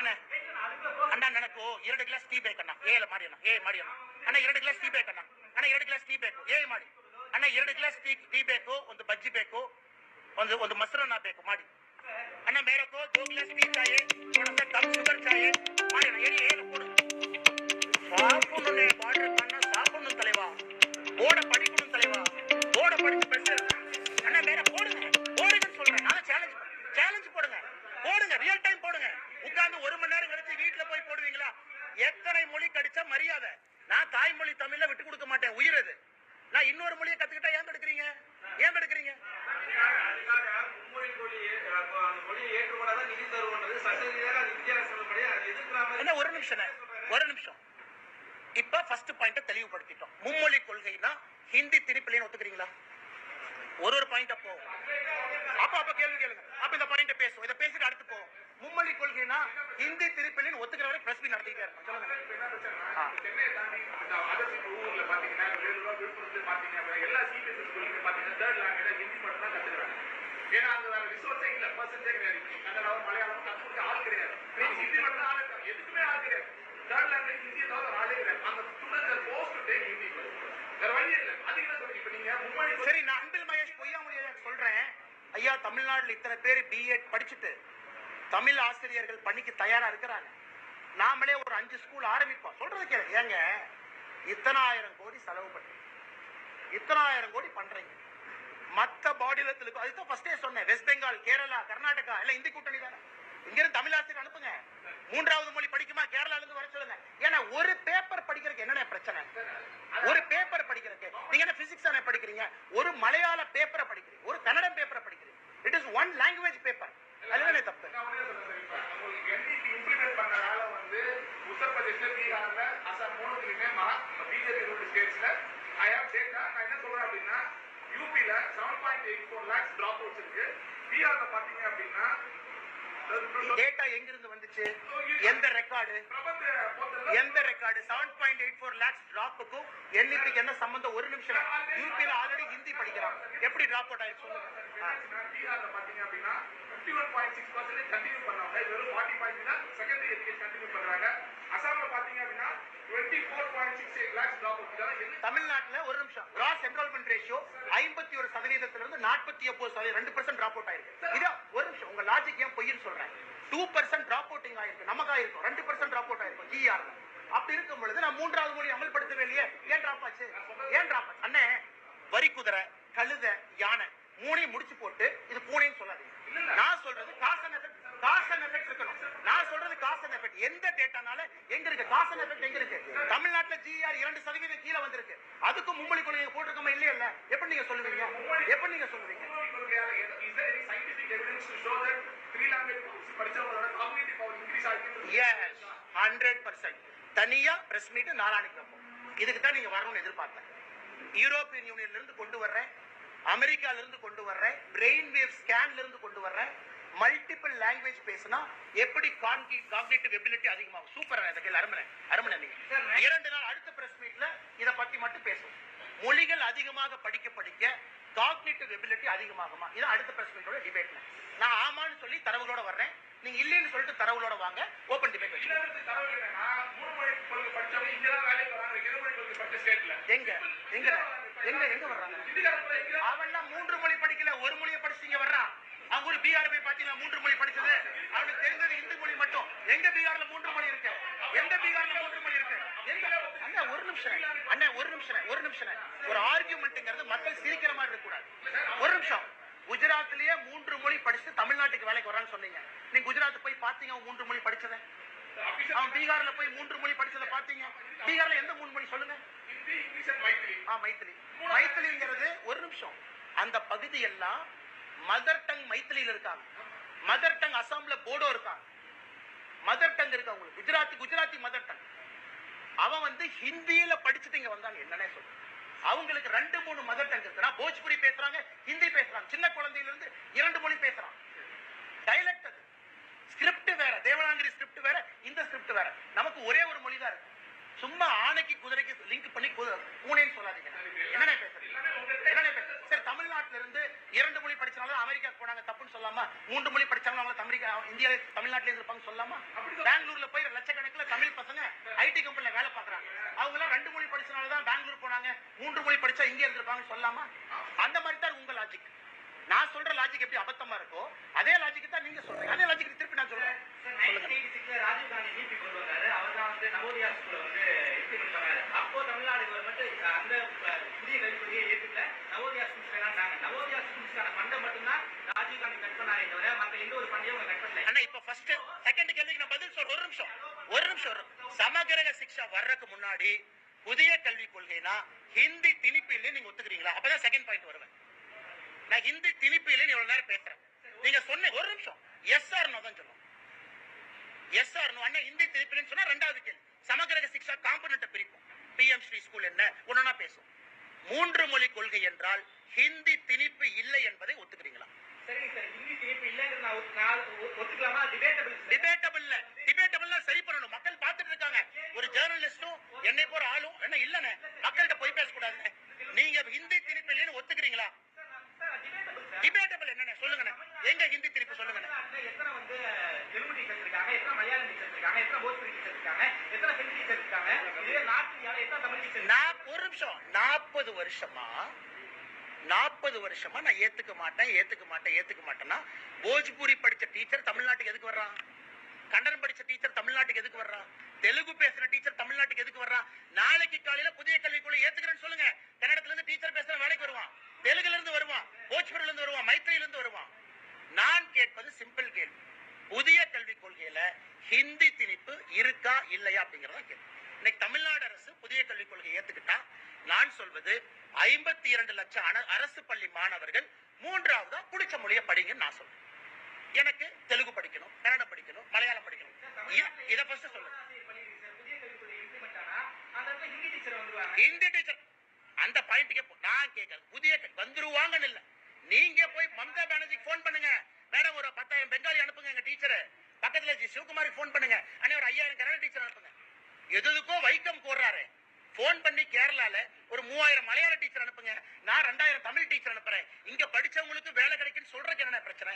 ಬೇರೆನೆ ಅಣ್ಣ ನನಗೆ ಎರಡು ಗ್ಲಾಸ್ ಟೀ ಬೇಕಣ್ಣ ಏಲ ಮಾಡಿ ಅಣ್ಣ ಏ ಮಾಡಿ ಅಣ್ಣ ಅಣ್ಣ ಎರಡು ಗ್ಲಾಸ್ ಟೀ ಬೇಕಣ್ಣ ಅಣ್ಣ ಎರಡು ಗ್ಲಾಸ್ ಟೀ ಬೇಕು ಏ ಮಾಡಿ ಅಣ್ಣ ಎರಡು ಗ್ಲಾಸ್ ಟೀ ಟೀ ಬೇಕು ಒಂದು ಬಜ್ಜಿ ಬೇಕು ಒಂದು ಒಂದು ಮೊಸರನ್ನ ಬೇಕು ಮಾಡಿ ಅಣ್ಣ ಮೇರಕ್ಕೋ ದೋ ಗ್ಲಾಸ್ ಟೀ ಚಾಯೆ ನೋಡಂತ ಕಮ್ ಶುಗರ್ ಚಾಯೆ ಮಾಡಿ ಅಣ್ಣ ಏನು ಏನು ಕೊಡು சாப்பிடணுடைய பாட்டில் பண்ண சாப்பிடணும் தலைவா ஓட படிக்கணும் தலைவா ஓட படிச்சு பெஸ்ட் அண்ணா வேற போடுங்க போடுங்கன்னு சொல்றேன் நானும் சேலஞ்ச் சேலஞ்ச் போடுங்க போடுங்க ரியல் டைம் போடுங்க உட்கார்ந்து ஒரு மணி நேரம் கழிச்சு வீட்டுல போய் போடுவீங்களா? எத்தனை மொழி கடிச்சா மரியாதை? நான் தாய்மொழி தமிழ்ல விட்டு கொடுக்க மாட்டேன். உயிர் அது. நான் இன்னொரு மொழியை கத்துக்கிட்டா ஏன் கெடுக்கிறீங்க? ஏன் கெடுக்கிறீங்க? என்ன ஒரு நிமிஷம் ஒரு நிமிஷம். இப்ப ஃபர்ஸ்ட் பாயிண்ட தெளிவுபடுத்திட்டோம். மும்மொழி கொள்கைனா ஹிந்தி திருப்பிலையும் ஒத்துக்கிறீங்களா? ஒரு ஒரு பாயிண்ட் அப்போ அப்ப அப்ப கேள்வி கேளுங்க. அப்ப இந்த பாயிண்ட பேசுவோம். இதை பேசிட்டு அடுத்து போவோம். மும்மொழி கொள்கைனா ஹிந்தி திருப்பிலேன்னு ஒத்துக்கிற வரை பிரஸ் நடத்திட்டே இந்த ஹிந்தி தான் கத்துக்கிறாங்க ஏன்னா அங்க வேற ரிசோர்ஸே இல்ல பர்சன்டே கிடையாது. கன்னடாவும் மலையாளம் கத்துக்க ஆள் கிடையாது. ஹிந்தி மட்டும் ஆள் இருக்காங்க எதுக்குமே ஆள் கிடையாது. தேர்ட் லாங்குவேஜ் ஹிந்தியை தவிர ஆளே கிடையாது. அந்த students post to take Hindi வேற வழி இல்ல. அதுக்கு என்ன சொல்றீங்க? இப்ப நீங்க கொள்கை- சரி நான் அன்பில் மகேஷ் பொய்யா முடியாது சொல்றேன். ஐயா தமிழ்நாட்டுல இத்தனை பேர் பிஎட் படிச்சுட்டு தமிழ் ஆசிரியர்கள் பணிக்கு தயாரா இருக்கிறாங்க. நாமளே ஒரு அஞ்சு ஸ்கூல் ஆரம்பிப்போம். சொல்றது கேளு. ஏங்க இத்தனாயிரம் கோடி செலவு பண்றீங்க. இத்தனாயிரம் கோடி பண்றீங்க. மத்த மாநிலத்துக்கு அதுதான் ஃபர்ஸ்டே சொன்னேன். வெஸ்ட் பெங்கால் கேரளா கர்நாடகா எல்லாம் இந்தி கூட்டணி தானே இங்க இருந்து தமிழ் ஆசிரியர் அனுப்புங்க. மூன்றாவது மொழி படிக்குமா? கேரளால இருந்து வர சொல்லுங்க. ஏன்னா ஒரு பேப்பர் படிக்கிறதுக்கு என்னென்ன பிரச்சனை? ஒரு பேப்பர் படிக்கிறதுக்கு. நீங்க என்ன பிசிக்ஸ் தானே படிக்கிறீங்க? ஒரு மலையாள பேப்பரை படிக்கிறீங்க. ஒரு கன்னடம் பேப்பரை படிக்கிறீங்க. It is one language paper அதுதானே தப்பு. உத்தரப்பிரதேஷ்ல, பீகார்ல, அசாம் I have data. நான் என்ன சொல்றேன் அப்படின்னா, UP ல 7.84 lakhs dropouts இருக்கு. பீகார்ல பாத்தீங்க அப்படின்னா, டேட்டா எங்க இருந்து வந்துச்சு எந்த ரெக்கார்டு எந்த record seven point eight four lakhs டிராப்புக்கும் எண்ணிக்கைக்கு என்ன சம்பந்தம்? ஒரு நிமிஷம். யூபியில் ஆல்ரெடி ஹிந்தி படிக்கிறான். எப்படி டிராப் அவுட் ஆயிடுச்சு? சொல்லுங்க ஆ. பீகார்ல பாத்தீங்க அப்படின்னா 51.6% continue பண்ணாங்க. வெறும் 40.3 தான் secondary education continue பண்றாங்க. அசாம்ல பாத்தீங்க அப்படின்னா 24.68 lakhs dropouts. இதெல்லாம் என்ன தமிழ்நாட்டுல ஒரு நிமிஷம். கிராஸ் என்ரோல்மெண்ட் ரேஷியோ ஐம்பத்தி ஒரு சதவீதத்துல இருந்து நாற்பத்தி ஒன்பது சதவீதம் ரெண்டு பர்சன்ட் டிராப் அவுட் ஆயிருக்கு. இது ஒரு நிமிஷம். உங்க லாஜிக் ஏன் பொய்ன்னு சொல்றேன். டூ பர்சன்ட் டிராப் அவுட்டிங் ஆயிருக்கு. நமக்கு ஆயிருக்கும் ரெண்டு பர்சன்ட் டிராப் அவுட் ஆயிருக்கும். ஜிஆர் அப்படி இருக்கும் பொழுது நான் மூன்றாவது மொழி அமல்படுத்தவே இல்லையே? ஏன் டிராப் ஆச்சு? ஏன் டிராப் ஆச்சு? அண்ணே வரி குதிரை கழுதை யானை மூணையும் முடிச்சு போட்டு இது பூனைன்னு சொல்லாதீங்க நான் சொல்றது காசன் எஃபெக்ட் காசன் எஃபெக்ட் இருக்கணும் நான் சொல்றது காசன் எஃபெக்ட் எந்த டேட்டானால எங்க இருக்கு காசன் எஃபெக்ட் எங்க இருக்கு தமிழ்நாட்டுல ஜிஆர் இரண்டு சதவீதம் கீழே வந்திருக்கு. அதுக்கும் மும்மொழி கொள்கையை போட்டிருக்கோமா இல்லையா இல்ல எப்படி நீங்க சொல்லுவீங்க? எப்படி நீங்க சொல்லுவீங்க? ஹண்ட்ரட் பர்சன்ட் தனியா பிரஸ் மீட் வைப்போம். இதுக்கு தான் நீங்க வரணும்னு எதிர்பார்த்தேன். யூரோப்பியன் யூனியன்ல இருந்து கொண்டு வர்றேன். அமெரிக்கால இருந்து கொண்டு வர்றேன். பிரெயின் வேவ் ஸ்கேன்ல இருந்து கொண்டு வர்றேன். மல்டிபிள் லாங்குவேஜ் பேசினா எப்படி காக்னிட்டிவ் எபிலிட்டி அதிகமாகும்? சூப்பர் இந்த கேள்வி அருமனை அருமனை நீங்க இரண்டு நாள் அடுத்த பிரஸ் மீட்ல இத பத்தி மட்டும் பேசுவோம் மொழிகள் அதிகமாக படிக்க படிக்க காக்னிட்டிவ் எபிலிட்டி அதிகமாகுமா? இது அடுத்த பிரஸ் மீட்டோட டிபேட்ல நான் ஆமான்னு சொல்லி தரவுகளோட வர்றேன். நீங்க இல்லைன்னு சொல்லிட்டு தரவுகளோட வாங்க. ஓபன் டிபேட் படிச்ச. எங்க? எங்க? எங்க? எங்க வர்றாங்க? இங்க அவன்லாம் மூன்று மொழி படிக்கல ஒரு மொழியை படிச்சீங்க வர்றான். அவங்க ஒரு பீகார் போய் பாத்தீங்களா மூன்று மொழி படிச்சது. அவனுக்கு தெரிஞ்சது இந்து மொழி மட்டும். எங்க பீகார்ல மூன்று மொழி இருக்கு? எந்த பீகார்ல மூன்று மொழி இருக்கு? அண்ணா ஒரு நிமிஷம். அண்ணா ஒரு நிமிஷம். ஒரு நிமிஷம். ஒரு ஆர்கியூமெண்ட்ங்கிறது மக்கள் சிரிக்கிற மாதிரி இருக்க கூடாது ஒரு நிமிஷம். குஜராத்லயே மூன்று மொழி படிச்சு தமிழ்நாட்டுக்கு வேலைக்கு வரான்னு சொன்னீங்க. நீங்க குஜராத் போய் பாத்தீங்க அவன் மூன்று மொழி படிச்சதை? அவன் பீகார்ல போய் மூன்று மொழி படிச்சதை பாத்தீங்க பீகார்ல எந்த மூணு மொழி சொல்லுங்க? மைத்திலி மைத்திலிங்கிறது ஒரு நிமிஷம். அந்த பகுதி எல்லாம் மதர் டங் மைத்திலியில் இருக்காங்க. மதர் டங் அசாம்ல போடோ இருக்காங்க. மதர் டங் இருக்கு அவங்களுக்கு குஜராத்தி குஜராத்தி மதர் டங் அவன் வந்து ஹிந்தியில படிச்சுட்டு இங்க வந்தாங்க. என்னன்னே சொல்றேன் அவங்களுக்கு ரெண்டு மூணு மதர் டங் இருக்குன்னா போஜ்புரி பேசுறாங்க ஹிந்தி பேசுறாங்க. சின்ன குழந்தையில இருந்து இரண்டு மொழி பேசுறான். டைலக்ட் அது. ஸ்கிரிப்ட் வேற. தேவநாங்கிரி ஸ்கிரிப்ட் வேற. இந்த ஸ்கிரிப்ட் வேற. நமக்கு ஒரே ஒரு மொழி தான் இருக்கு. சும்மா ஆணைக்கு குதிரைக்கு லிங்க் பண்ணி பூனேன்னு சொல்லாதீங்க. என்னென்ன பேசுறீங்க என்னென்ன பேசுறீங்க தமிழ்நாட்டில இருந்து இரண்டு மொழி படிச்சாலும் அமெரிக்கா போனாங்க தப்புன்னு சொல்லாம? மூன்று மொழி படிச்சாலும் அவங்க அமெரிக்கா இந்தியா தமிழ்நாட்டில இருப்பாங்க சொல்லாம? பெங்களூர்ல போய் லட்சக்கணக்கில் தமிழ் பசங்க ஐடி கம்பெனில வேலை பாக்குறாங்க அவங்க எல்லாம் ரெண்டு மொழி படிச்சனாலதான் பெங்களூர் போனாங்க மூன்று மொழி படிச்சா இந்தியா இருந்திருப்பாங்கன்னு சொல்லாம? அந்த மாதிரி தான் உங்க லாஜிக் நான் சொல்ற லாஜிக் எப்படி அபத்தமா இருக்கோ அதே லாஜிக் டிபேட்டபிள் டிபேட்டபிள் டிபேட்டபிள்னா சரி பண்ணணும். மக்கள் பார்த்துட்டு இருக்காங்க. ஒரு ஜேர்னலிஸ்டும் என்னை போற ஆளும் என்ன இல்லனே மக்கள்கிட்ட போய் பேசக்கூடாதுன்னு நீங்க ஹிந்தி திருப்பி இல்லைன்னு ஒத்துக்கிறீங்களா? டிபேட்டபிள் சார் டிபேட்டபிள் என்னன்னு சொல்லுங்கண்ணே. எங்க ஹிந்தி திருப்பி சொல்லுங்கண்ணே? தமிழ்நாட்டுல எத்தனை வந்து தெலுங்கு டீச்சர்ஸ் இருக்காங்க எத்தனை மலையாளம் டீச்சர்ஸ் இருக்காங்க எத்தனை போஜ்புரி டீச்சர்ஸ் இருக்காங்க எத்தனை ஹிந்தி டீச்சர்ஸ் இருக்காங்க இதே நார்த் இந்தியாவில் எத்தனை தமிழ் டீச்சர்ஸ் நான் ஒரு நிமிஷம். நாற்பது வருஷமா நாற்பது வருஷமா நான் ஏத்துக்க மாட்டேன் ஏத்துக்க மாட்டேன் ஏத்துக்க மாட்டேன்னா போஜ்பூரி படிச்ச டீச்சர் தமிழ்நாட்டுக்கு எதுக்கு வர்றான்? கன்னடம் படிச்ச டீச்சர் தமிழ்நாட்டுக்கு எதுக்கு வர்றான்? தெலுங்கு பேசுற டீச்சர் தமிழ்நாட்டுக்கு எதுக்கு வர்றான்? நாளைக்கு காலையில புதிய கல்விக்குள்ள ஏத்துக்கிறேன்னு சொல்லுங்க. கன்னடத்துல இருந்து டீச்சர் பேசுற வேலைக்கு வருவான். தெலுங்குல இருந்து வருவான். போஜ்பூரில இருந்து வருவான். மைத்திரியில இருந்து வருவான். நான் கேட்பது சிம்பிள் கேள்வி. புதிய கல்விக் கொள்கையில ஹிந்தி திணிப்பு இருக்கா இல்லையா அப்படிங்கறத கேள்வி. இன்னைக்கு தமிழ்நாடு அரசு புதிய கல்விக் கொள்கையை ஏத்துக்கிட்டா நான் சொல்வது ஐம்பத்தி இரண்டு லட்சம் அரசு பள்ளி மாணவர்கள் மூன்றாவதா பிடிச்ச மொழியை படிங்கன்னு நான் சொல்றேன். எனக்கு தெலுங்கு படிக்கணும் கன்னடம் படிக்கணும் மலையாளம் படிக்கணும். இதை ஃபர்ஸ்ட் சொல்லுங்க ஹிந்தி டீச்சர் அந்த பாயிண்ட்டுக்கே நான் கேட்கறேன். புதிய வந்துருவாங்கன்னு இல்லை. நீங்க போய் மம்தா பானர்ஜிக்கு ஃபோன் பண்ணுங்க. மேடம் ஒரு பத்தாயிரம் பெங்காலி அனுப்புங்க எங்க டீச்சர் பக்கத்துல ஜி சிவகுமாருக்கு ஃபோன் பண்ணுங்க. அண்ணே ஒரு ஐயாயிரம் கன்னட டீச்சர் அனுப்புங்க. எதுக்கோ வைக்கம் போடுறாரு ஃபோன் பண்ணி கேரளால ஒரு மூவாயிரம் மலையாள டீச்சர் அனுப்புங்க. நான் ரெண்டாயிரம் தமிழ் டீச்சர் அனுப்புறேன். இங்க படிச்சவங்களுக்கு வேலை கிடைக்குன்னு சொல்றதுக்கு என்ன பிரச்சனை?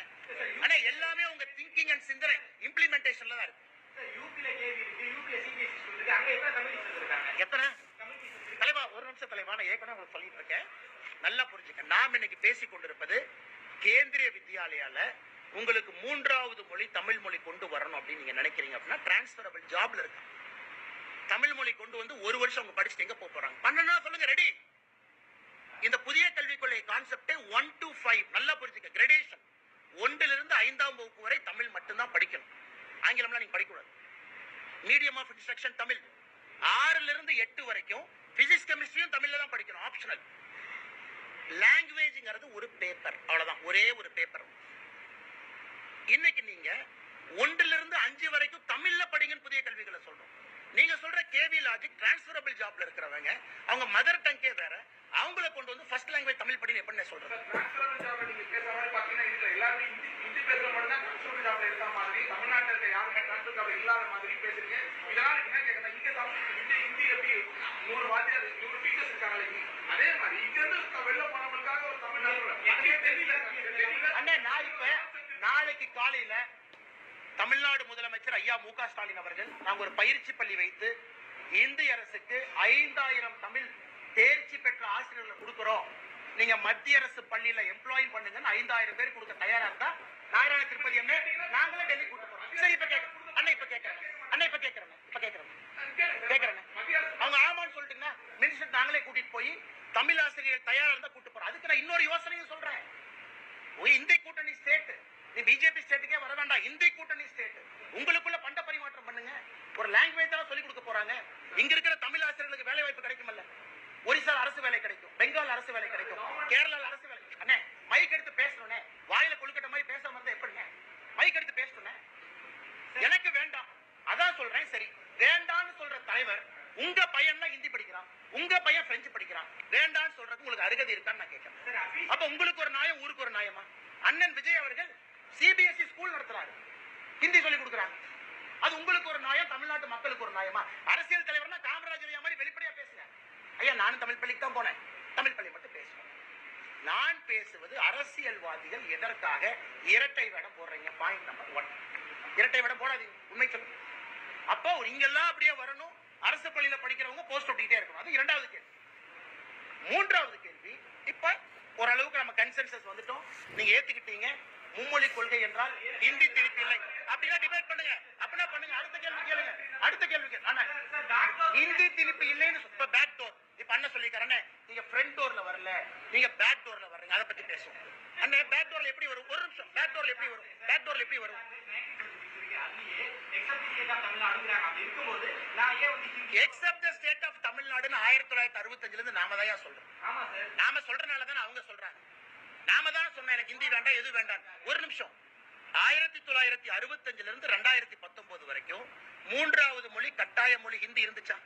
ஆனா எல்லாமே உங்க திங்கிங் அண்ட் சிந்தனை இம்ப்ளிமெண்டேஷன்ல தான் இருக்கு. எத்தனை? தலைவா ஒரு நிமிஷம் தலைவா நான் ஏற்கனவே உங்களுக்கு சொல்லிட்டு இருக்கேன். நல்லா புரிஞ்சுக்க. நாம் இன்னைக்கு பேசிக் கொண்டிருப்பது கேந்திரிய வித்யாலயால உங்களுக்கு மூன்றாவது மொழி தமிழ் மொழி கொண்டு வரணும் அப்படின்னு நீங்க நினைக்கிறீங்க அப்படின்னா டிரான்ஸ்பரபிள் ஜாப்ல இருக்கு தமிழ் மொழி கொண்டு வந்து ஒரு வருஷம் அவங்க படிச்சுட்டு எங்க போக போறாங்க? பன்னெண்டு சொல்லுங்க ரெடி இந்த புதிய கல்விக் கொள்கை கான்செப்டே ஒன் டு ஃபைவ் நல்லா புரிஞ்சுக்க கிரேடேஷன் ஒன்றிலிருந்து இருந்து ஐந்தாம் வகுப்பு வரை தமிழ் மட்டும்தான் படிக்கணும். ஆங்கிலம்லாம் நீங்க படிக்கக்கூடாது. Medium of instruction Tamil. ஆறுல இருந்து எட்டு வரைக்கும் பிசிக்ஸ் கெமிஸ்ட்ரியும் தமிழ்ல தான் படிக்கணும் ஆப்ஷனல் லாங்குவேஜ்ங்கிறது ஒரு பேப்பர் அவ்வளவுதான் ஒரே ஒரு பேப்பர் இன்னைக்கு நீங்க ஒன்றுல இருந்து அஞ்சு வரைக்கும் தமிழ்ல படிங்கன்னு புதிய கல்விகளை சொல்றோம். நீங்க சொல்ற கேவி லாஜிக் டிரான்ஸ்பரபிள் ஜாப்ல இருக்கிறவங்க அவங்க மதர் டங்கே வேற அவங்கள கொண்டு வந்து ஃபர்ஸ்ட் லாங்குவேஜ் தமிழ் படின்னு எப்படி இருக்காங்களே இங்க. அதே மாதிரி இங்க இருந்து வெளில போனவங்களுக்காக ஒரு தமிழ் அதுவே தெரியல. நான் இப்ப நாளைக்கு காலையில தமிழ்நாடு முதலமைச்சர் ஐயா மு ஸ்டாலின் அவர்கள் நாங்க ஒரு பயிற்சி பள்ளி வைத்து இந்திய அரசுக்கு ஐந்தாயிரம் தமிழ் தேர்ச்சி பெற்ற ஆசிரியர்களை கொடுக்கிறோம். நீங்க மத்திய அரசு பள்ளியில எம்ப்ளாய் பண்ணுங்கன்னு ஐந்தாயிரம் பேர் கொடுக்க தயாரா இருந்தா நாராயண திருப்பதி என்ன நாங்களே டெல்லி கூட்டு போறோம் சரி இப்ப கேட்க அண்ணா இப்ப கேட்கறேன் அண்ணா இப்ப கேட்கறேன் இப்ப கேட்கறேன் கேட்கறேன் மத்திய அரசு அவங்க ஆமான்னு சொல்லிட்டுங்கன்னா மினிஸ்டர் நாங்களே கூட்டிட்டு போய் தமிழ் ஆசிரியர் தயாரா இருந்தா கூட்டு போறோம் அதுக்கு நான் இன்னொரு யோசனையும் சொல்றேன் ஓ இந்தி கூட்டணி ஸ்டேட் நீ பிஜேபி ஸ்டேட்டுக்கே வர வேண்டாம் இந்தி கூட்டணி ஸ்டேட் உங்களுக்குள்ள பண்ட பரிமாற்றம் பண்ணுங்க ஒரு லாங்குவேஜ் தான் சொல்லி கொடுக்க போறாங்க இங்க இருக்கிற தமிழ் ஆசிரியர்களுக்கு வேலை வாய்ப்பு கிடைக்குமல்ல ஒரிசா அரசு வேலை கிடைக்கும் பெங்கால் அரசு வேலை கிடைக்கும் கேரளால அரசு வேலை அண்ணே மைக் எடுத்து பேசணுனே வாயில கொழுக்கட்ட மாதிரி பேசாம இருந்தா எப்படிங்க மைக் எடுத்து பேசணுனே எனக்கு வேண்டாம் அதான் சொல்றேன் சரி வேண்டாம்னு சொல்ற தலைவர் உங்க பையன் தான் ஹிந்தி படிக்கிறான் உங்க பையன் பிரெஞ்சு படிக்கிறான் வேண்டாம்னு சொல்றதுக்கு உங்களுக்கு அருகதை இருக்கான்னு நான் கேட்கிறேன் சார் அபி அப்ப உங்களுக்கு ஒரு நியாயம் ஊருக்கு ஒரு நியாயமா அண்ணன் விஜய் அவர்கள் சிபிஎஸ்இ ஸ்கூல் நடத்துறாரு ஹிந்தி சொல்லி கொடுக்குறாங்க. அது உங்களுக்கு ஒரு நியாயம் தமிழ்நாட்டு மக்களுக்கு ஒரு நியாயமா? அரசியல் தலைவர்னா காமராஜர் ஐயா மாதிரி வெளிப்படையா பேசுங்க. ஐயா நானும் தமிழ் பள்ளிக்கு தான் போனேன். தமிழ் பள்ளி மட்டும் பேசுவேன் நான் பேசுவது அரசியல்வாதிகள் எதற்காக இரட்டை வேடம் போடுறீங்க? பாயிண்ட் நம்பர் ஒன் இரட்டை வேடம் போடாதீங்க. உண்மை சொல்லு. அப்போ இங்கெல்லாம் அப்படியே வரணும். அரசு பள்ளியில படிக்கிறவங்க போஸ்ட் ஒட்டிக்கிட்டே இருக்கணும். அது இரண்டாவது கேள்வி. மூன்றாவது கேள்வி இப்ப ஓரளவுக்கு நம்ம கன்சென்சஸ் வந்துட்டோம். நீங்க ஏத்துக்கிட்டீங்க. மும்மொழி கொள்கை என்றால் ஹிந்தி திருப்பி இல்லை அப்படின்னா டிபேட் பண்ணுங்க. அப்படின்னா பண்ணுங்க. அடுத்த கேள்வி கேளுங்க. அடுத்த கேள்வி கேளு. அண்ணா ஹிந்தி திருப்பி இல்லைன்னு இப்ப பேக் டோர் இப்ப அண்ணன் சொல்லிக்கிறேன் நீங்க ஃப்ரண்ட் டோர்ல வரல. நீங்க பேக் டோர்ல வர்றீங்க. அதை பத்தி பேசுவோம். அண்ணன் பேக் டோர்ல எப்படி வரும்? ஒரு நிமிஷம். பேக் டோர்ல எப்படி வரும்? பேக் டோர்ல எப்படி வரும்? எக்ஸப்ட் ஸ்டேட் ஆஃப் தமிழ்நாடுன்னு ஆயிரத்தி தொள்ளாயிரத்தி அறுபத்தஞ்சுல இருந்து நாம தான் சொல்றோம். நாம சொல்றனால தானே அவங்க சொல்றாங்க. நாம தான் சொன்ன எனக்கு ஹிந்தி வேண்டாம் எது வேண்டாம் ஒரு நிமிஷம். ஆயிரத்தி தொள்ளாயிரத்தி அறுபத்தஞ்சுல இருந்து ரெண்டாயிரத்தி பத்தொன்பது வரைக்கும் மூன்றாவது மொழி கட்டாய மொழி ஹிந்தி இருந்துச்சா?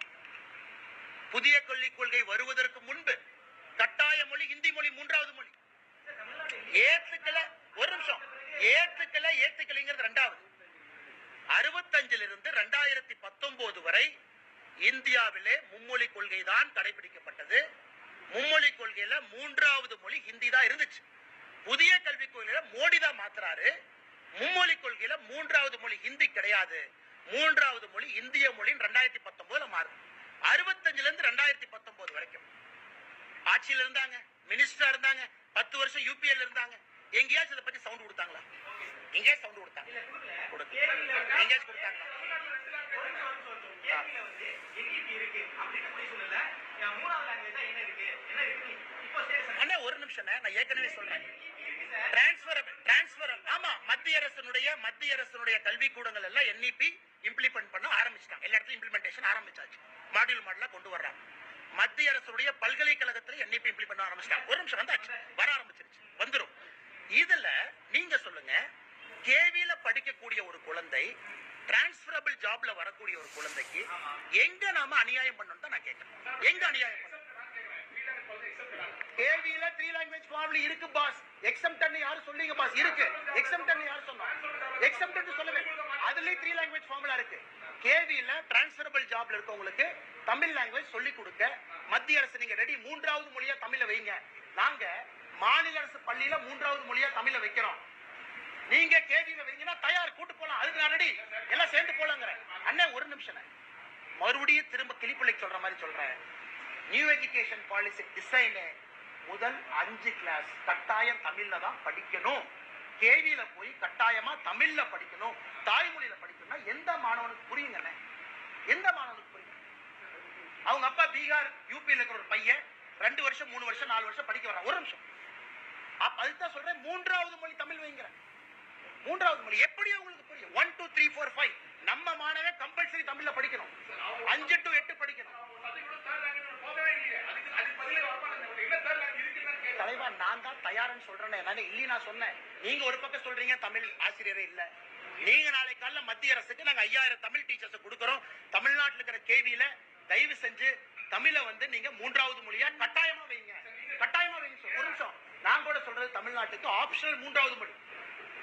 புதிய கல்விக் கொள்கை வருவதற்கு முன்பு கட்டாய மொழி ஹிந்தி மொழி மூன்றாவது மொழி. ஏத்துக்கல ஒரு நிமிஷம். ஏத்துக்கல ஏத்துக்கலைங்கிறது ரெண்டாவது. அறுபத்தஞ்சுல இருந்து ரெண்டாயிரத்தி பத்தொன்பது வரை இந்தியாவிலே மும்மொழி கொள்கை தான் கடைபிடிக்கப்பட்டது. மும்மொழி கொள்கையில மூன்றாவது மொழி ஹிந்தி தான் இருந்துச்சு. புதிய கல்விக் கொள்கையில மோடி தான் மாத்துறாரு. மும்மொழி கொள்கையில மூன்றாவது மொழி ஹிந்தி கிடையாது. மூன்றாவது மொழி இந்திய மொழின்னு ரெண்டாயிரத்தி பத்தொன்பதுல மாறுது. அறுபத்தஞ்சுல இருந்து ரெண்டாயிரத்தி பத்தொன்பது வரைக்கும். ஆட்சியில இருந்தாங்க மினிஸ்டரா இருந்தாங்க பத்து வருஷம் யூபிஎல் இருந்தாங்க. எங்கேயாச்சும் இதை பத்தி சவுண்ட் கொடுத்தாங்களா? எங்கேயாச்சும் சவுண்ட் கொடுத்தாங்க எங்கேயாச்சும் கொடுத்தாங்களா? அண்ணா ஒரு நிமிஷம் நான் ஏற்கனவே சொல்றேன். ஆமா மத்திய அரசினுடைய மத்திய அரசினுடைய கல்வி கூடங்கள் எல்லாம் என்இபி இம்ப்ளிமெண்ட் பண்ண ஆரம்பிச்சிட்டாங்க. எல்லா இடத்துலயும் இம்ப்ளிமெண்டேஷன் ஆரம்பிச்சாச்சு. மாடியூல் மாடலா கொண்டு வர்றாங்க. மத்திய அரசுடைய பல்கலைக்கழகத்துல என்இபி இம்ப்ளிமெண்ட் பண்ண ஆரம்பிச்சிட்டாங்க. ஒரு நிமிஷம் வந்தாச்சு. வர ஆரம்பிச்சிருச்சு. வந்துரும். இதுல நீங்க சொல்லுங்க கேவில படிக்கக்கூடிய ஒரு குழந்தை டிரான்ஸ்பரபிள் ஜாப்ல வரக்கூடிய ஒரு குழந்தைக்கு எங்க நாம அநியாயம் பண்ணணும் தான் நான் கேட்கிறேன். எங்க அநியாயம் பண்ணணும்? கேவியில த்ரீ லாங்குவேஜ் ஃபார்ம்ல இருக்கு பாஸ் எக்ஸம்டன் யாரு சொல்லுங்க பாஸ் இருக்கு. எக்ஸம்டன் யாரு சொன்னா? எக்ஸம்டன் சொல்லுங்க. அதுலயே த்ரீ லாங்குவேஜ் ஃபார்முலா இருக்கு. கேவியில டிரான்ஸ்ஃபரபிள் ஜாப்ல இருக்கவங்களுக்கு தமிழ் லாங்குவேஜ் சொல்லி கொடுக்க மத்திய அரசு நீங்க ரெடி மூன்றாவது மொழியா தமிழ வைங்க. நாங்க மாநில அரசு பள்ளியில மூன்றாவது மொழியா தமிழ வைக்கிறோம். நீங்க கேவியில வைங்கன்னா தயார் கூட்டு போலாம். அதுக்கு நான் ரெடி எல்லாம் சேர்ந்து போலாங்கிறேன். அண்ணன் ஒரு நிமிஷம். மறுபடியும் திரும்ப கிளிப்பிள்ளை சொல்ற மாதிரி சொல்றேன். நியூ எஜுகேஷன் பாலிசி டிசைனு முதல் அஞ்சு கிளாஸ் கட்டாயம் தமிழ்ல தான் படிக்கணும். கேவியில போய் கட்டாயமா தமிழ்ல படிக்கணும். தாய்மொழியில படிக்கணும்னா எந்த மாணவனுக்கு புரியுங்கண்ணே எந்த மாணவனுக்கு புரியுங்க? அவங்க அப்பா பீகார் யூபியில் இருக்கிற ஒரு பையன் ரெண்டு வருஷம் மூணு வருஷம் நாலு வருஷம் படிக்க வரான் ஒரு நிமிஷம். அப்ப அதுதான் சொல்றேன் மூன்றாவது மொழி தமிழ் வைங்கிறேன். மூன்றாவது மொழி எப்படி அவங்களுக்கு புரியும்? One two three four five நம்ம மாணவன் கம்பல்சரி தமிழ்ல படிக்கணும். அஞ்சு டு எட்டு படிக்கணும். தலைவா நான் தான் தயாருன்னு சொல்றேன். என்னால இல்லையே நான் சொன்னேன். நீங்க ஒரு பக்கம் சொல்றீங்க தமிழ் ஆசிரியரே இல்ல. நீங்க நாளை காலைல மத்திய அரசுக்கு நாங்க ஐயாயிரம் தமிழ் டீச்சர்ஸ் கொடுக்கறோம். தமிழ்நாட்டுல இருக்கிற கேவியில தயவு செஞ்சு தமிழை வந்து நீங்க மூன்றாவது மொழியா கட்டாயமா வைங்க. கட்டாயமா வைங்க. ஒரு நிமிஷம். நான் கூட சொல்றது தமிழ்நாட்டுக்கு ஆப்ஷனல் மூன்றாவது மொழி.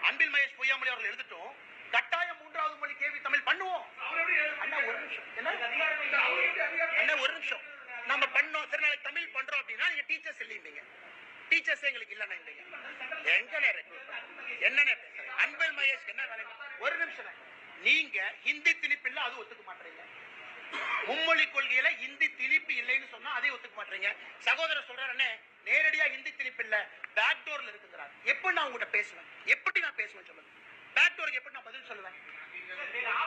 அன்பில் மகேஷ் பொய்யாமொழி அவர்கள் எழுதிட்டோம். கட்டாயம் மூன்றாவது மொழி கேவி தமிழ் பண்ணுவோம். அண்ணா ஒரு நிமிஷம். என்ன? ஒரு நிமிஷம். நம்ம பண்ணோம். சரி நாளைக்கு தமிழ் பண்றோம் அப்படின்னா நீங்க டீச்சர்ஸ் இல்லைங்க டீச்சர்ஸ் எங்களுக்கு இல்லைன்னு எங்கண்ணே recruit என்னண்ணே அன்பில் மகேஷ் என்ன வேலை? ஒரு நிமிஷம். நீங்க ஹிந்தி திணிப்பு இல்ல அது ஒத்துக்க மாட்டீங்க. மும்மொழி கொள்கையில ஹிந்தி திணிப்பு இல்லைன்னு சொன்னா அதை ஒத்துக்க மாட்டீங்க. சகோதரர் சொல்றாருன்னே நேரடியா ஹிந்தி திணிப்பு இல்ல பேக் டோர்ல இருக்குங்கிறார். எப்படி நான் உங்ககிட்ட பேசுவேன்? எப்படி நான் பேசுவேன் சொல்லுங்க. பேக் டோருக்கு எப்படி நான் பதில் சொல்லுவேன்?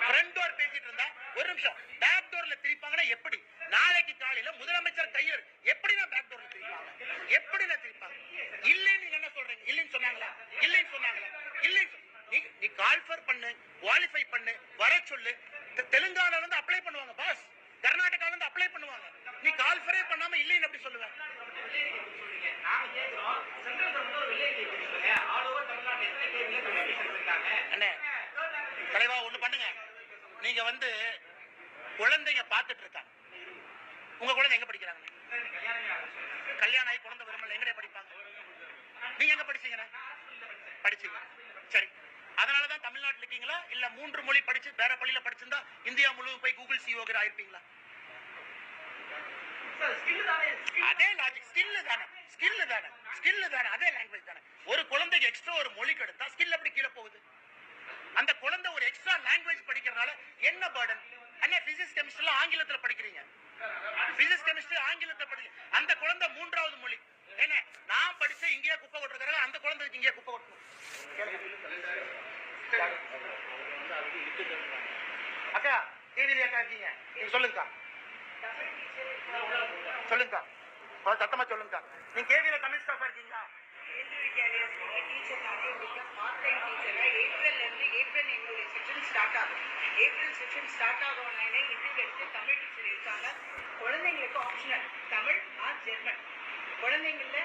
ஃப்ரண்ட் டோர் பேசிட்டு இருந்தா ஒரு நிமிஷம். பேக் டோர்ல திணிப்பாங்கன்னா எப்படி? நாளைக்கு காலையில முதலமைச்சர் கையர் எப்படி நான் பேக் டோர்ல திரிப்பாங்க எப்படி நான் திரிப்பாங்க இல்லைன்னு நீங்க என்ன சொல்றீங்க? இல்லைன்னு சொன்னாங்களா? இல்லைன்னு சொன்னாங்களா? இல்லைன்னு நீ நீ கால்ஃபர் பண்ணு குவாலிஃபை பண்ணு வர சொல்லு. தெலுங்கானால இருந்து அப்ளை பண்ணுவாங்க பாஸ் கர்நாடகால இருந்து அப்ளை பண்ணுவாங்க. நீ கால்ஃபரே பண்ணாம இல்லைன்னு அப்படி சொல்லுவேன் அண்ணே தலைவா ஒண்ணு பண்ணுங்க. நீங்க வந்து குழந்தைங்க பார்த்துட்டு இருக்காங்க உங்க குழந்தை எங்க படிக்கிறாங்க கல்யாணம் ஆகி குழந்தை விரும்பல எங்கடே படிப்பாங்க நீங்க எங்க படிச்சீங்கண்ணே படிச்சீங்க சரி அதனாலதான் தமிழ்நாட்டுல இருக்கீங்களா இல்ல மூன்று மொழி படிச்சு வேற பள்ளியில படிச்சிருந்தா இந்தியா முழுவதும் போய் கூகுள் சிஓகர் ஆயிருப்பீங்களா அதே லாஜிக் ஸ்கில் தானே அதே லாங்குவேஜ் தானே. ஒரு குழந்தைக்கு எக்ஸ்ட்ரா ஒரு மொழி கெடுத்தா ஸ்கில் எப்படி கீழே போகுது? அந்த குழந்தை ஒரு எக்ஸ்ட்ரா லாங்குவேஜ் படிக்கிறதுனால என்ன பேர்டன் அண்ணா பிசிக்ஸ் கெமிஸ்ட்ரில ஆங்கிலத்துல படிக்கிறீங்க. பிசிக்ஸ் கெமிஸ்ட்ரி ஆங்கிலத்துல படிக்க அந்த குழந்தை மூன்றாவது மொழி. என்ன நான் படிச்ச இங்கேயே குப்பை கொட்டுறதுக்காக அந்த குழந்தைக்கு இங்கேயே குப்பை கொட்டணும். அக்கா டிவில அக்கா இருக்கீங்க. நீங்க சொல்லுங்கக்கா. சொல்லுங்கக்கா. சத்தமா சொல்லுங்கக்கா. நீங்க கேவியில தமிழ் டீச்சர் நானே பிகாஸ் பார்ட் டைம் டீச்சர் ஏப்ரல்ல இருந்து ஏப்ரல் எங்களுடைய செஷன் ஸ்டார்ட் ஆகும். ஏப்ரல் செஷன் ஸ்டார்ட் ஆகணும்னே இந்தியில இருந்து தமிழ் டீச்சர் இருக்காங்க. குழந்தைங்களுக்கு ஆப்ஷனல் தமிழ் ஆர் ஜெர்மன் குழந்தைங்கள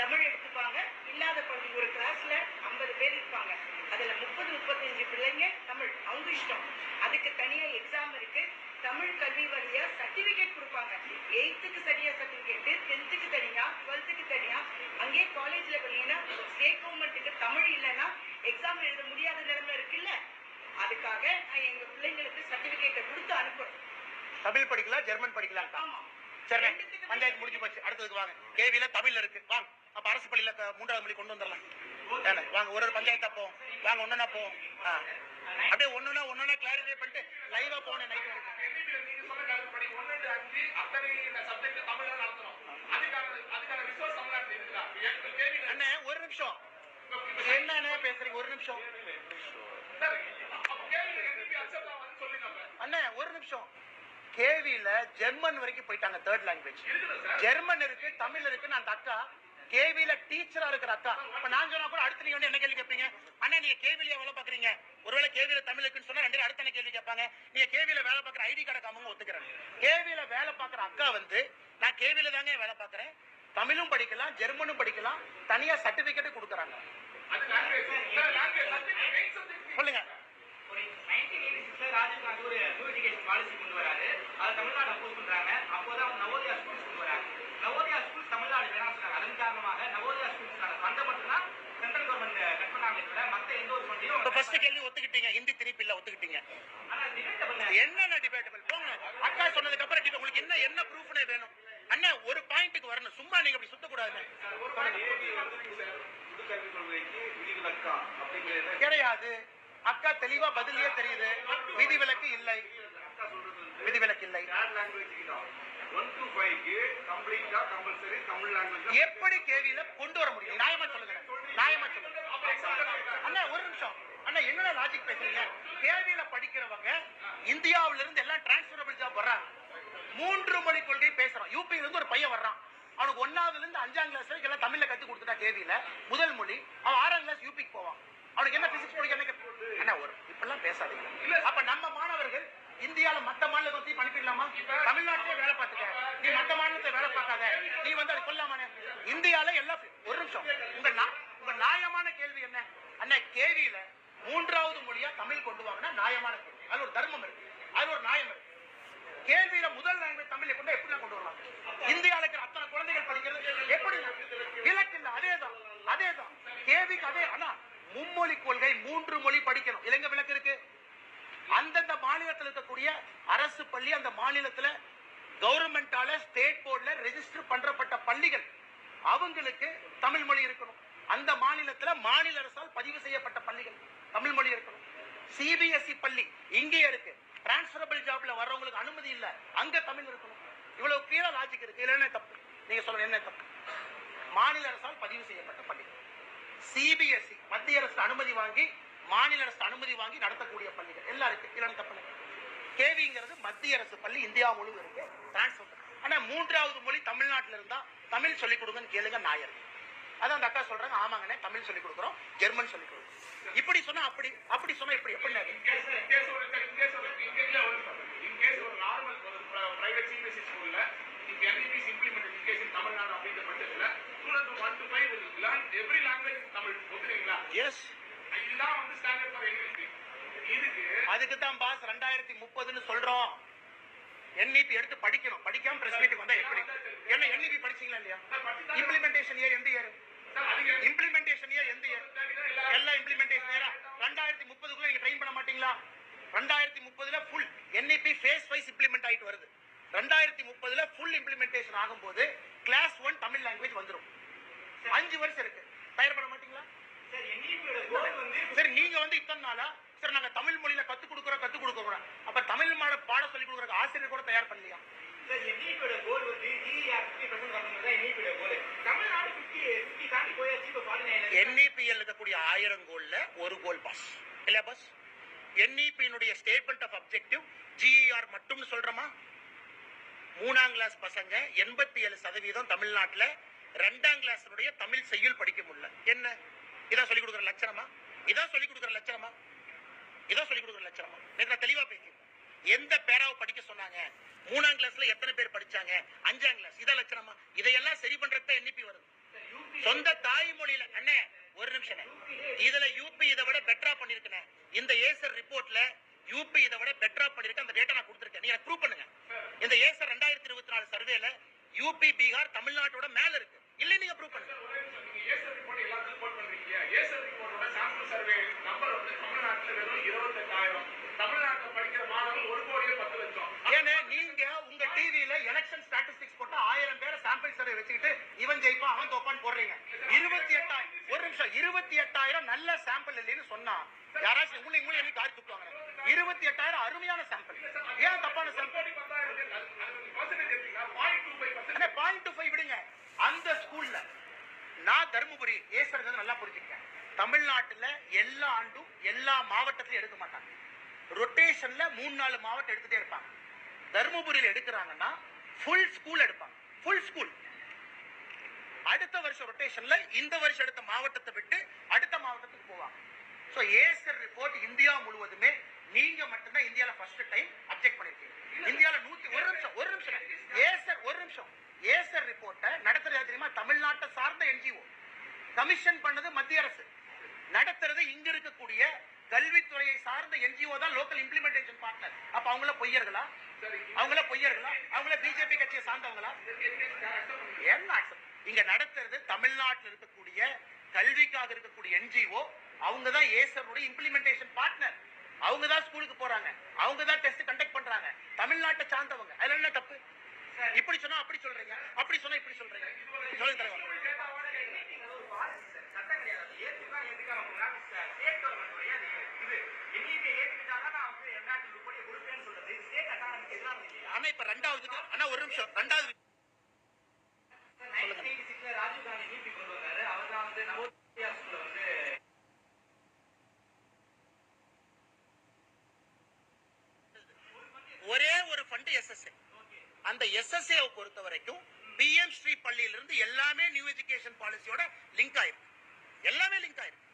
தமிழ் எடுத்துப்பாங்க. இல்லாத குழந்தைங்க ஒரு கிளாஸ்ல ஐம்பது பேர் இருப்பாங்க. அதுல முப்பது முப்பத்தஞ்சு பிள்ளைங்க தமிழ். அவங்க இஷ்டம். அதுக்கு தனியா எக்ஸாம் இருக்கு. தமிழ் கல்வி வழியா சர்டிபிகேட் கொடுப்பாங்க. எயித்துக்கு சரியா சர்டிபிகேட் டென்த்துக்கு தனியா டுவெல்த்துக்கு தனியா அங்கேயே காலேஜ்ல பார்த்தீங்கன்னா ஸ்டேட் கவர்மெண்ட்டுக்கு தமிழ் இல்லைன்னா எக்ஸாம் எழுத முடியாத நிலைமை இருக்குல்ல? அதுக்காக நான் எங்க பிள்ளைங்களுக்கு சர்டிபிகேட்டை கொடுத்து அனுப்புறேன். தமிழ் படிக்கலாம் ஜெர்மன் படிக்கலாம். ஆமா. சரி பஞ்சாயத்து முடிஞ்சு போச்சு. அடுத்ததுக்கு வாங்க. கேவியில தமிழ்ல இருக்கு. வாங்க. அப்ப அரசு பள்ளியில மூன்றாவது மொழி கொண்டு வந்துடலாம். வாங்க. ஒரு ஒரு பஞ்சாயத்தா போவோம். வாங்க ஒண்ணுனா போவோம். ஆ. அப்படியே ஒண்ணுனா ஒண்ணுனா கிளாரிஃபை பண்ணிட்டு லைவா போனேன் நைட் வரைக்கும். அண்ணே ஒரு நிமிஷம். என்னண்ணே பேசுறீங்க? ஒரு நிமிஷம். அண்ணே ஒரு நிமிஷம். கேவியில ஜெர்மன் வரைக்கும் போயிட்டாங்க தேர்ட் லாங்குவேஜ் ஜெர்மன் இருக்கு தமிழ் இருக்குன்னு அந்த அக்கா கேவில டீச்சரா இருக்கிற அக்கா இப்ப நான் சொன்னா கூட அடுத்து நீங்க வந்து என்ன கேள்வி கேட்பீங்க அண்ணா நீங்க கேவில வேலை பாக்குறீங்க? ஒருவேளை கேவில தமிழ் இருக்குன்னு சொன்னா ரெண்டு அடுத்த என்ன கேள்வி கேட்பாங்க? நீங்க கேவில வேலை பாக்குற ஐடி கார்டு காமங்க ஒத்துக்கிறேன். கேவில வேலை பாக்குற அக்கா வந்து நான் கேவில தாங்க வேலை பாக்குறேன். தமிழும் படிக்கலாம் ஜெர்மனும் படிக்கலாம் தனியா சர்டிபிகேட் கொடுக்குறாங்க. சொல்லுங்க. ஒரு 1986 ல ராஜீவ் காந்தி ஒரு நியூ எஜுகேஷன் பாலிசி கொண்டு வராரு. அதை தமிழ்நாடு அப்போஸ் பண்றாங்க. அப்போதான் நவோதயா ஸ்கூல்ஸ் கொண்டு வராங்க. நவோதயா ஸ்கூல்ஸ் தமிழ்நாடு வேணாம் சொன்னாங்க அதன் காரணமாக நவோதயா ஸ்கூல்ஸ்க்கான ஃபண்டை மட்டும்தான் சென்ட்ரல் கவர்மெண்ட் கட் பண்ணாங்களே தவிர மத்த எந்த ஒரு ஃபண்டையும் இப்ப ஃபர்ஸ்ட் கேள்வி ஒத்துக்கிட்டீங்க ஹிந்தி திருப்பி இல்ல ஒத்துக்கிட்டீங்க. என்னென்ன டிபேட்டபிள் போங்க அக்கா சொன்னதுக்கு அப்புறம் உங்களுக்கு என்ன என்ன ப்ரூஃப்னே வேணும்? அண்ணா ஒரு பாயிண்ட்டுக்கு வரணும். சும்மா நீங்க அப்படி சுத்த கூடாது கிடையாது. அக்கா தெளிவா பதிலே தெரியுது. விதிவிலக்கு இல்லை. விதிவிலக்கு இல்லை. எப்படி கேவியில கொண்டு வர முடியும்? நியாயமா சொல்லுங்க. நியாயமா சொல்லுங்க. அண்ணா ஒரு நிமிஷம். அண்ணா என்னென்ன லாஜிக் பேசுறீங்க? கேவியில படிக்கிறவங்க இந்தியாவில இருந்து எல்லாம் டிரான்ஸ்பரபிள் ஜாப் வர்றாங்க. மூன்று மொழி கொள்கை பேசுறோம் யூபியில இருந்து ஒரு பையன் வர்றான். அவனுக்கு ஒன்னாவதுல இருந்து அஞ்சாம் கிளாஸ் வரைக்கும் எல்லாம் தமிழ்ல கத்து கொடுத்துட்டா கேவியில முதல் மொழி. அவன் ஆறாம் கிளாஸ் யூபிக்கு போவான். அவனுக்கு என்ன பிசிக்ஸ் படிக்க என்ன அண்ணா ஒரு இப்பெல்லாம் பேசாதீங்க. அப்ப நம்ம மாணவர்கள் இந்தியால மத்த மாநிலத்தையும் அனுப்பிடலாமா தமிழ்நாட்டிலே வேலை பார்த்துக்க. நீ மத்த மாநிலத்தை வேலை பார்க்காத. நீ வந்து அது கொல்லாமானே இந்தியால எல்லா ஒரு நிமிஷம் உங்க நா- உங்க நியாயமான கேள்வி என்ன அண்ணா கேவியில மூன்றாவது மொழியா தமிழ் கொண்டு வாங்கினா நியாயமான கேள்வி. அது ஒரு தர்மம் இருக்கு. அது ஒரு நியாயம் இருக்கு. கேள்வியில முதல் லாங்குவேஜ் தமிழை கொண்டு எப்படி கொண்டு வரலாம்? இந்தியால இருக்கிற அத்தனை குழந்தைகள் படிக்கிறது எப்படி? விலக்கு இல்ல அதேதான் அதேதான். கேள்விக்கு அதே. ஆனா மும்மொழி கொள்கை மூன்று மொழி படிக்கணும். இலங்கை விளக்கு இருக்கு. அந்தந்த மாநிலத்தில் இருக்கக்கூடிய அரசு பள்ளி அந்த மாநிலத்துல கவர்மெண்டால ஸ்டேட் போர்ட்ல ரெஜிஸ்டர் பண்றப்பட்ட பள்ளிகள் அவங்களுக்கு தமிழ் மொழி இருக்கணும். அந்த மாநிலத்துல மாநில அரசால் பதிவு செய்யப்பட்ட பள்ளிகள் தமிழ் மொழி இருக்கணும். சிபிஎஸ்இ பள்ளி இங்கே இருக்கு. டிரான்ஸ்பரபிள் ஜாப்ல வர்றவங்களுக்கு அனுமதி இல்ல. அங்க தமிழ் இருக்கணும். இவ்வளவு கிளியரா லாஜிக் இருக்கு. இதுல என்ன தப்பு? நீங்க சொல்லணும் என்ன தப்பு? மாநில அரசால் பதிவு செய்யப்பட்ட பள்ளி. சிபிஎஸ்இ மத்திய அரசு அனுமதி வாங்கி மாநில அரசு அனுமதி வாங்கி நடத்தக்கூடிய பள்ளிகள். எல்லாம் இருக்கு. இல்லைன்னு தப்பு? கேவிங்கிறது மத்திய அரசு பள்ளி இந்தியா முழுவதும் இருக்கு. டிரான்ஸ்பர் ஆனா மூன்றாவது மொழி தமிழ்நாட்டுல இருந்தா தமிழ் சொல்லிக் கொடுங்கன்னு கேளுங்க நாயர் அதான் அந்த அக்கா சொல்றாங்க ஆமாங்கண்ணே தமிழ் சொல்லிக் கொடுக்குறோம் ஜெர்மன் சொல்லிக் கொடுக்குறோம். இப்படி சொன்னா அப்படி அப்படி சொன்னா இப்படி எப்படி அதுக்கு தான் பாஸ் ரெண்டாயிரத்தி முப்பதுன்னு சொல்றோம். என்இபி எடுத்து படிக்கணும். படிக்காம பிரஸ் மீட்டுக்கு வந்தா எப்படி? என்ன என்இபி படிச்சீங்களா இல்லையா? இம்ப்ளிமெண்டேஷன் இயர் எந்த இயர் இம்ப்ளிமெண்டேஷன் எந்த எல்லா இம்ப்ளிமெண்டேஷன் ரெண்டாயிரத்தி முப்பதுக்குள்ள நீங்க ட்ரெயின் பண்ண மாட்டீங்களா? ரெண்டாயிரத்தி முப்பதுல full NEP phase wise implement ஆயிட்டு வருது. ரெண்டாயிரத்தி முப்பதுல ஃபுல் இம்ப்ளிமெண்டேஷன் ஆகும்போது கிளாஸ் ஒன் தமிழ் லாங்குவேஜ் வந்துரும். அஞ்சு வருஷம் இருக்கு. தயார் பண்ண மாட்டீங்களா? சார் வந்து சரி நீங்க வந்து இத்தனை நாளா சரி நாங்க தமிழ் மொழியில கத்து கொடுக்குறோம் கத்து கொடுக்குறோம் அப்ப தமிழ் மாட பாட சொல்லி கொடுக்குற ஆசிரியர் கூட தயார் பண்ணலையா? சார் என்இபியோட கோல் வந்து ஜிஆர் ஃபிஃப்டி பர்சன்ட் வரணும் தான் என்இபியோட கோல் தமிழ்நாடு ஃபிஃப்டி ஃபிஃப்டி தாண்டி போயாச்சு இப்போ ஃபார்ட்டி நைன் என்இபிஎல் இருக்கக்கூடிய ஆயிரம் கோல்ல ஒரு கோல் பாஸ். இல்ல பாஸ்? என்இபியினுடைய ஸ்டேட்மெண்ட் ஆஃப் அப்ஜெக்டிவ் ஜிஇஆர் மட்டும்னு சொல்றோமா? மூணாம் கிளாஸ் பசங்க எண்பத்தி ஏழு சதவீதம் தமிழ்நாட்டில் ரெண்டாம் கிளாஸ்னுடைய தமிழ் செய்யுள் படிக்க முடியல. என்ன? இதான் சொல்லிக் கொடுக்குற லட்சணமா? இதான் சொல்லிக் கொடுக்குற லட்சணமா? இதான் சொல்லி கொடுக்குற லட்சணமா? நேற்று தெளிவாக தெளிவா எந்த பேராவை படிக்க சொன்னாங்க? மூணாம் கிளாஸ்ல எத்தனை பேர் படிச்சாங்க? அஞ்சாம் கிளாஸ் இதை லட்சணமா? இதையெல்லாம் சரி பண்றதுதான் என்இபி வருது. சொந்த தாய்மொழியில அண்ணே ஒரு நிமிஷம் இதுல யூபி இதை விட பெட்டரா பண்ணிருக்கேன் இந்த ஏசர் ரிப்போர்ட்ல யூபி இதை விட பெட்டரா பண்ணிருக்கேன் அந்த டேட்டா நான் கொடுத்துருக்கேன். நீங்க ப்ரூவ் பண்ணுங்க. இந்த ஏசர் ரெண்டாயிரத்தி இருபத்தி நாலு சர்வேல யூபி பீகார் தமிழ்நாட்டோட மேல இருக்கு. இல்லை நீங்க ப்ரூவ் பண்ணுங்க. தமிழ்நாட்டுல வெறும் இருபத்தெட்டாயிரம். தமிழ்நாட்டுல படிக்கிற மாணவர்கள் ஒரு கோடியே பத்து லட்சம் ஏன்னா நீங்க உங்க டிவில எலெக்ஷன் ஸ்டாட்டிஸ்டிக்ஸ் போட்டு ஆயிரம் பேரை சாம்பிள் சர்வே வச்சுக்கிட்டு இவன் ஜெயிப்பான் அவன் தோப்பான்னு போடுறீங்க. இருபத்தி எட்டாயிரம் ஒரு நிமிஷம் இருபத்தி எட்டாயிரம் நல்ல சாம்பிள் இல்லைன்னு சொன்னா யாராச்சும் உங்களை உங்களை எனக்கு காரி துப்புவாங்க இருபத்தி எட்டாயிரம் அருமையான சாம்பிள் ஏன் தப்பான சாம்பிள் பாயிண்ட் டூ ஃபைவ் விடுங்க. அந்த ஸ்கூல்ல நான் தருமபுரி ஏசுறது நல்லா புரிஞ்சுக்கிட்டேன். தமிழ்நாட்டுல எல்லா ஆண்டும் எல்லா மாவட்டத்திலும் எடுக்க மாட்டாங்க. ரொட்டேஷன்ல மூணு நாலு மாவட்டம் எடுத்துட்டே இருப்பாங்க. தருமபுரியில எடுக்கிறாங்கன்னா ஃபுல் ஸ்கூல் எடுப்பாங்க. ஃபுல் ஸ்கூல் அடுத்த வருஷம் ரொட்டேஷன்ல இந்த வருஷம் எடுத்த மாவட்டத்தை விட்டு அடுத்த மாவட்டத்துக்கு போவாங்க. ஸோ ஏசர் ரிப்போர்ட் இந்தியா முழுவதுமே நீங்க மட்டும்தான் இந்தியாவில் ஃபர்ஸ்ட் டைம் அப்ஜெக்ட் பண்ணிருக்கீங்க இந்தியால நூத்தி ஒரு நிமிஷம் ஒரு நிமிஷம் ஏசர் ஒரு நிமிஷம் ஏசர் ரிப்போர்ட்டை நடத்துறது யார் தெரியுமா தமிழ்நாட்டை சார்ந்த என்ஜிஓ கமிஷன் பண்ணது மத்திய அரசு நடத்துறது இங்க இருக்கக்கூடிய கல்வித்துறையை சார்ந்த என்ஜிஓ தான் லோக்கல் இம்ப்ளிமெண்டேஷன் பார்ட்னர் அப்ப அவங்கள பொய்யர்களா அவங்கள பொய்யர்களா அவங்கள பிஜேபி கட்சியை சார்ந்தவங்களா என்ன accept? இங்க நடத்துறது தமிழ்நாட்டில் இருக்கக்கூடிய கல்விக்காக இருக்கக்கூடிய என்ஜிஓ அவங்க தான் ஏசருடைய இம்ப்ளிமெண்டேஷன் பார்ட்னர் அவங்க தான் ஸ்கூலுக்கு போறாங்க அவங்க தான் டெஸ்ட் கண்டக்ட் பண்றாங்க தமிழ்நாட்டை சார்ந்தவங்க அதுல என்ன தப்பு இப்படி சொன்னா அப்படி சொல்றீங்க அப்படி சொன்னா இப்படி சொல்றீங்க சொல்லுங்க தலைவர் ஒரு பாலிசி சார் சட்டம் கிடையாது ஏற்றுக்கா ஏற்றுக்காம போனா ஸ்டேட் கவர்மெண்ட் அது இது என்இபி ஏற்றுக்கிட்டாதான் நான் வந்து என் நாட்டு ரூபாய் கொடுப்பேன்னு சொல்றது ஸ்டேட் அட்டானமிக்கு எதிரானது இல்லையா ஆனா இப்ப ரெண்டாவது ஆனா ஒரு நிமிஷம். ரெண்டாவது ஒரே ஒரு ஃபண்ட் எஸ்எஸ்ஏ அந்த எஸ்எஸ்ஏ பொறுத்த வரைக்கும் பிஎம் ஸ்ரீ பள்ளியிலிருந்து எல்லாமே நியூ எஜுகேஷன் பாலிசியோட லிங்க் ஆயிருக்கு. எல்லாமே லிங்க் ஆயிருக்கு.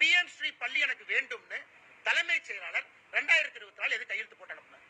பிஎம் ஸ்ரீ பள்ளி எனக்கு வேண்டும்னு தலைமைச் செயலாளர் ரெண்டாயிரத்தி இருபத்தி நாலு எது கையெழுத்து போட்டு அனுப்புனார்?